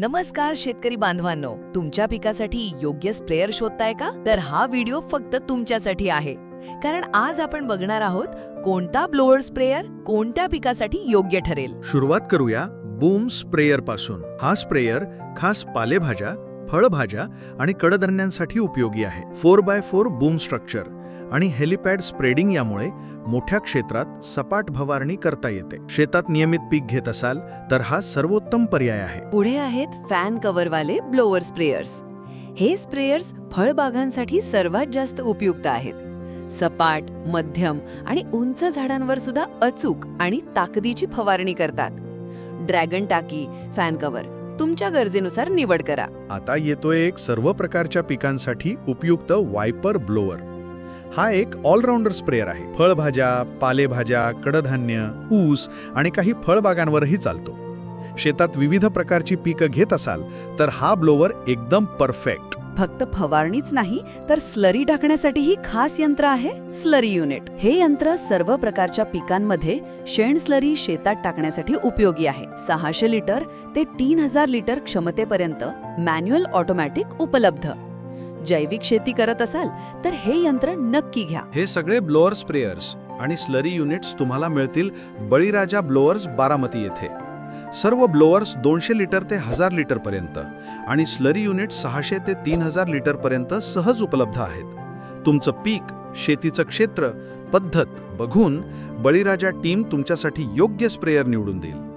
नमस्कार शेतकरी बांधवांनो तुमच्या पिकासाठी योग्य स्प्रेअर शोधताय का? तर हा व्हिडिओ फक्त तुमच्यासाठी आहे. कारण आज आपण बघणार आहोत कोणता ब्लोअर स्प्रेअर कोणत्या पिकासाठी योग्य ठरेल? सुरुवात करूया बूम स्प्रेयरपासून. हा स्प्रेयर खास पालेभाज्या फळभाज्या आणि कडधान्यांसाठी उपयोगी आहे. Four by four boom structure. आणि हेलिपॅड स्प्रेडिंग यामुळे मोठ्या क्षेत्रात सपाट फवारणी करता येते. शेतात नियमित पीक घेत असाल तर हा सर्वोत्तम पर्याय आहे. पुढे आहेत फॅन कव्हरवाले ब्लोअर स्प्रेयर्स हे स्प्रेयर्स फळबागांसाठी सर्वात जास्त उपयुक्त आहेत. सपाट मध्यम आणि उंच झाडांवर सुद्धा अचूक आणि ताकदीची फवारणी करतात. ड्रॅगन टाकी फॅन कव्हर तुमच्या गरजेनुसार निवड करा. आता येतोय एक सर्व प्रकारच्या पिकांसाठी उपयुक्त वायपर ब्लोअर हा एक ऑलराऊंडर स्प्रेअर आहे. फळभाज्या पालेभाज्या कडधान्य ऊस आणि काही फळबागांवरही चालतो. शेतात विविध प्रकारची पिकं घेत असाल तर हा ब्लोवर एकदम परफेक्ट. फक्त फवारणीच नाही तर स्लरी टाकण्यासाठीही खास यंत्र आहे स्लरी युनिट. हे यंत्र सर्व प्रकारच्या पिकांमध्ये शेण स्लरी शेतात टाकण्यासाठी उपयोगी आहे. सहाशे लिटर ते तीन हजार लिटर क्षमतेपर्यंत मॅन्युअल ऑटोमॅटिक उपलब्ध. जैविक शेती करत असाल तर हे यंत्र नक्की घ्या. हे सगळे ब्लोअर स्प्रेयर्स आणि स्लरी युनिट्स तुम्हाला मिळतील बळीराजा ब्लोअर्स बारामती येथे. सर्व ब्लोअर्स दोनशे लिटर ते हजार लिटर पर्यंत आणि स्लरी युनिट सहाशे ते तीन हजार लिटर पर्यंत सहज उपलब्ध आहेत. तुमचं पीक शेतीचं क्षेत्र पद्धत बघून बळीराजा टीम तुमच्यासाठी योग्य स्प्रेयर निवडून देईल.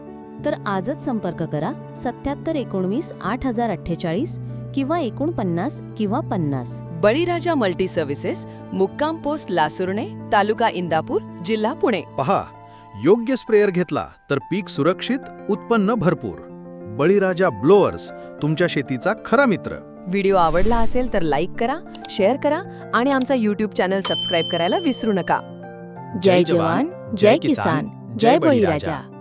तर आजच संपर्क करा सत्याहत्तर एकोणवीस आठ हजार अठ्ठेचाळीस किंवा एकोणपन्नास किंवा पन्नास. बळीराजा मल्टी सर्व्हिसेस मुक्काम पोस्ट लासुर्णे तालुका इंदापूर जिल्हा पुणे. पहा योग्य स्प्रेअर घेतला तर पीक सुरक्षित उत्पन्न भरपूर. बळीराजा ब्लोअर्स तुमच्या शेतीचा खरा मित्र. व्हिडिओ आवडला असेल तर लाईक करा शेअर करा आणि आमचा यूट्यूब चॅनल सबस्क्राईब करायला विसरू नका. जय जवान जय किसान जय बळीराजा.